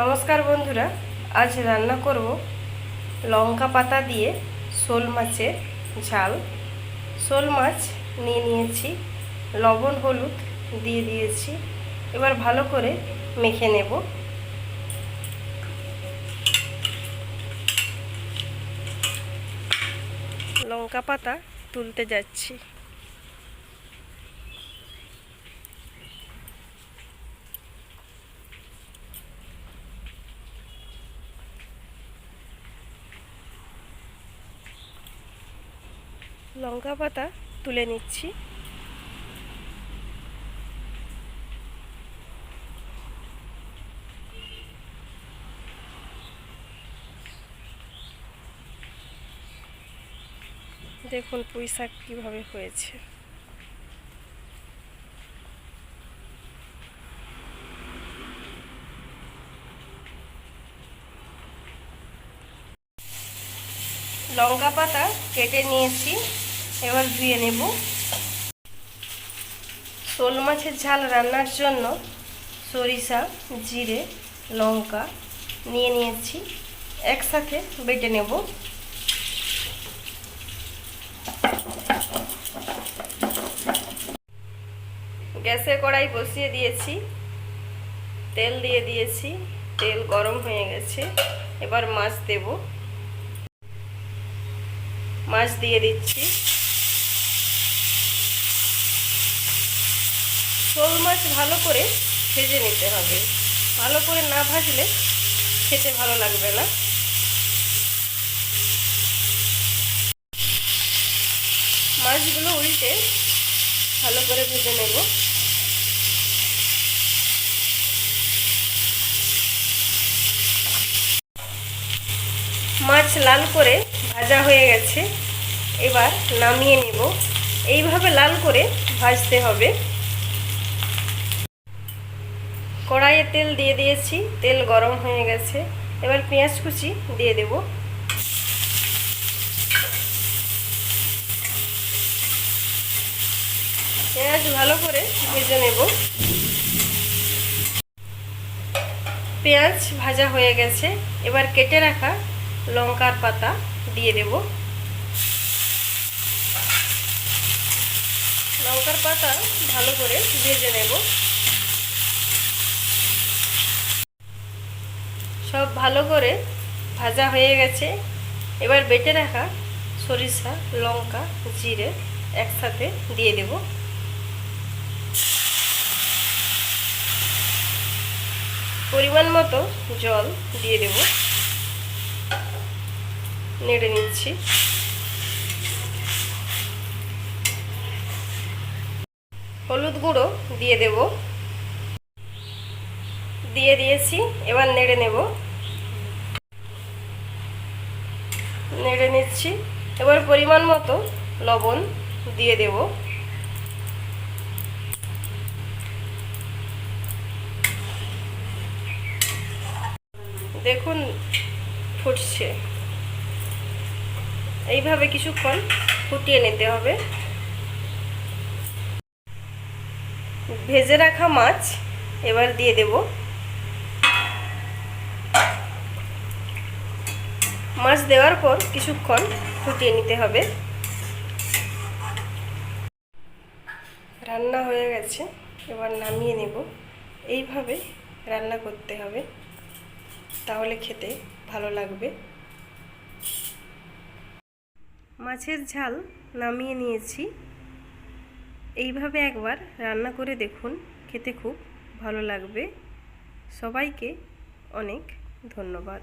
নমস্কার বন্ধুরা, আজ রান্না করব লঙ্কা পাতা দিয়ে শোল মাছের ঝাল। শোল মাছ নিয়ে নিয়েছি, লবণ, হলুদ দিয়ে দিয়েছি, এবার ভালো করে মেখে নেব। লঙ্কা পাতা তুলতে যাচ্ছি। লঙ্কা পাতা তুলে নিচ্ছি। দেখুন পুঁই শাক কীভাবে হয়েছে। লঙ্কা পাতা কেটে নিয়েছি। এবার ধুয়ে নেব। শোল মাছের ঝাল রান্নার জন্য সরিষা, জিরে, লঙ্কা নিয়ে নিয়েছি। একসাথে বেটে নেব। গ্যাসে কড়াই বসিয়ে দিয়েছি। তেল দিয়ে দিয়েছি। তেল গরম হয়ে গেছে। এবার মাছ দেব। মাছ দিয়ে দিচ্ছি। শোল মাছ ভালো করে ভেজে নিতে হবে। ভালো করে না ভাজলে খেতে ভালো লাগবে না। মাছগুলো উল্টে ভালো করে ভেজে নেব। মাছ লাল করে ভাজা হয়ে গেছে। এবার নামিয়ে নেব। এইভাবে লাল করে ভাজতে হবে। কড়াইয়ে তেল দিয়ে দিয়েছি, তেল গরম হয়ে গেছে। এবার পেঁয়াজ কুচি দিয়ে দেব। পেঁয়াজ ভালো করে ভেজে নেব। পেঁয়াজ ভাজা হয়ে গেছে। এবার কেটে রাখা লঙ্কার পাতা দিয়ে দেব। লঙ্কার পাতা ভালো করে ভেজে নেব। সব ভালো করে ভাজা হয়ে গেছে। এবার বেটে রাখা সরিষা, লঙ্কা, জিরে একসাথে দিয়ে দেব। পরিমাণ মতো জল দিয়ে দেব। নেড়ে নিচ্ছি। হলুদ গুঁড়ো দিয়ে দেব। দিয়ে দিয়েছি, এবার নেড়ে নেব। নেড়ে নিচ্ছি। এবার পরিমাণ মতো লবণ দিয়ে দেব। দেখুন, ফুটছে। এইভাবে কিছুক্ষণ ফুটিয়ে নিতে হবে। ভেজে রাখা মাছ এবার দিয়ে দেব। মাছ দেওয়ার পর কিছুক্ষণ ফুটিয়ে নিতে হবে। রান্না হয়ে গেছে, এবার নামিয়ে নেব। এইভাবে রান্না করতে হবে, তাহলে খেতে ভালো লাগবে। মাছের ঝাল নামিয়ে নিয়েছি। এইভাবে একবার রান্না করে দেখুন, খেতে খুব ভালো লাগবে। সবাইকে অনেক ধন্যবাদ।